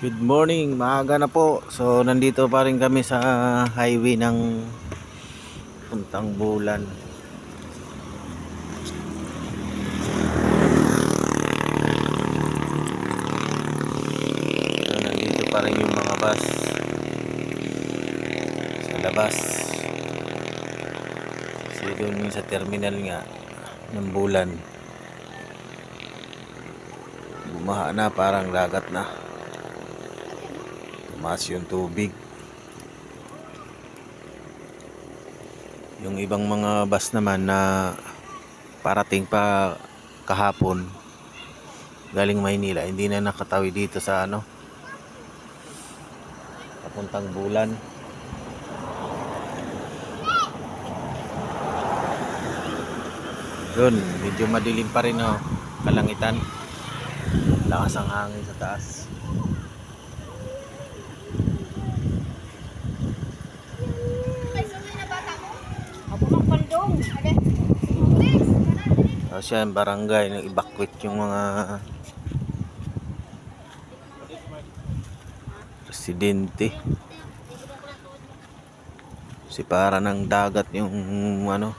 Good morning, maaga na po. So nandito pa rin kami sa highway ng Puntang Bulan. So nandito pa rin yung mga bus sa labas. Kasi doon sa terminal nga ng Bulan. Bumaha na parang lagat na. Tumaas yung tubig. Yung ibang mga bus naman na parating pa kahapon galing Maynila, hindi na nakatawi dito sa ano papuntang bulan. Doon, medyo madilim pa rin oh, kalangitan. Lakas ang hangin sa taas. Ako ng pandong. Ade. Please. Tapos yan, barangay, nag-evacuate yung mga residente. Si para ng dagat yung ano,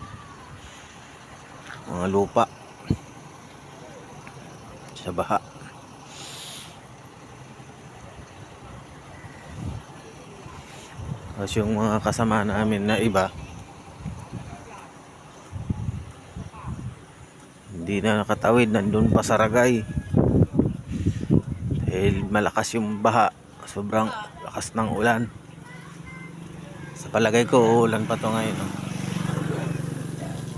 mga lupa sa baha. Tapos yung mga kasama namin na iba, hindi na nakatawid nandun pa sa Ragay. Dahil malakas yung baha sobrang lakas ng ulan. Sa palagay ko uulan pa to ngayon no?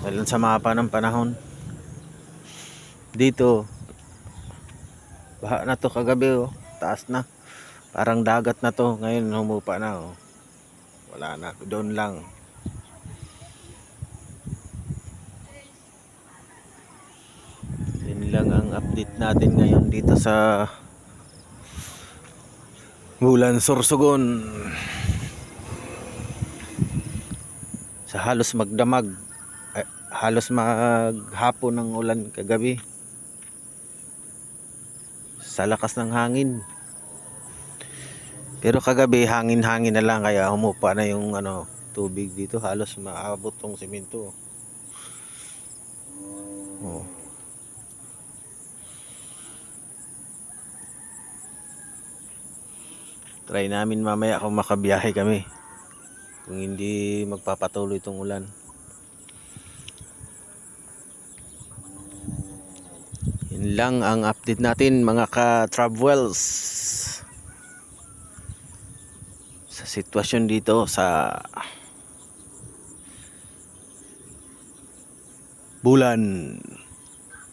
dahil sa mapa ng panahon. Dito baha na to kagabi oh. taas na. Parang dagat na to. Ngayon humupa na oh. wala na. Doon lang Yun lang ang update natin ngayon dito sa Bulan Sorsogon. Sa halos magdamag, eh, halos maghapon ng ulan kagabi. Sa lakas ng hangin. Pero kagabi hangin-hangin na lang kaya humupa na yung ano tubig dito halos maabot tong semento. Oh. Try namin mamaya kung makabiyahe kami. Kung hindi magpapatuloy itong ulan. Yun lang ang update natin mga ka-travels. Sa sitwasyon dito sa Bulan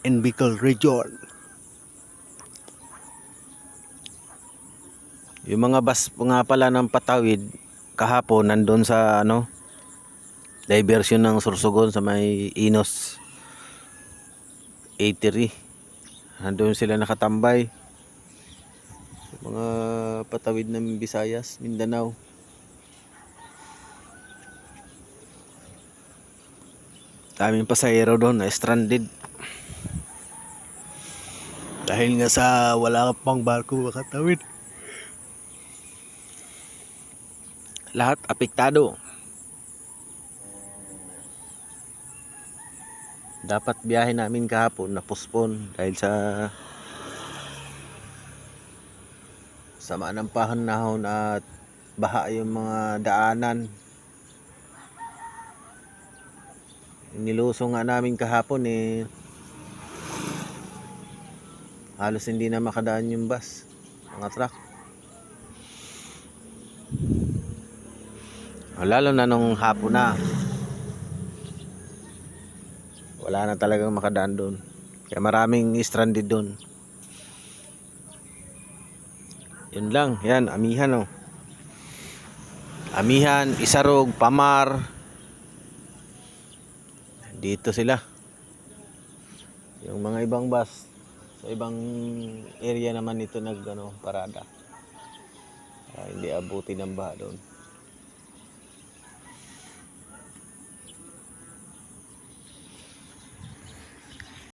in Bicol Region. Yung mga bus nga pala ng patawid kahapon nandun sa ano diversion ng Sorsogon sa may Inos Eatery. Nandun sila nakatambay. Mga patawid ng Visayas, Mindanao. Daming pasahero doon na stranded. Dahil nga sa wala pang barko makatawid. Lahat apektado. Dapat biyahe namin kahapon na postpone dahil sa sama ng panahon at baha yung mga daanan. Nilusong nga namin kahapon eh halos hindi na makadaan yung bus, mga truck. Lalo na nung hapon na. Wala na talagang makadaan doon. Kaya maraming stranded doon. Yun lang. Yan, amihan oh. Amihan, Isarog, Pamar. Dito sila. Yung mga ibang bus sa ibang area naman ito nag ano, parada. Ah, hindi abuti ng baha doon.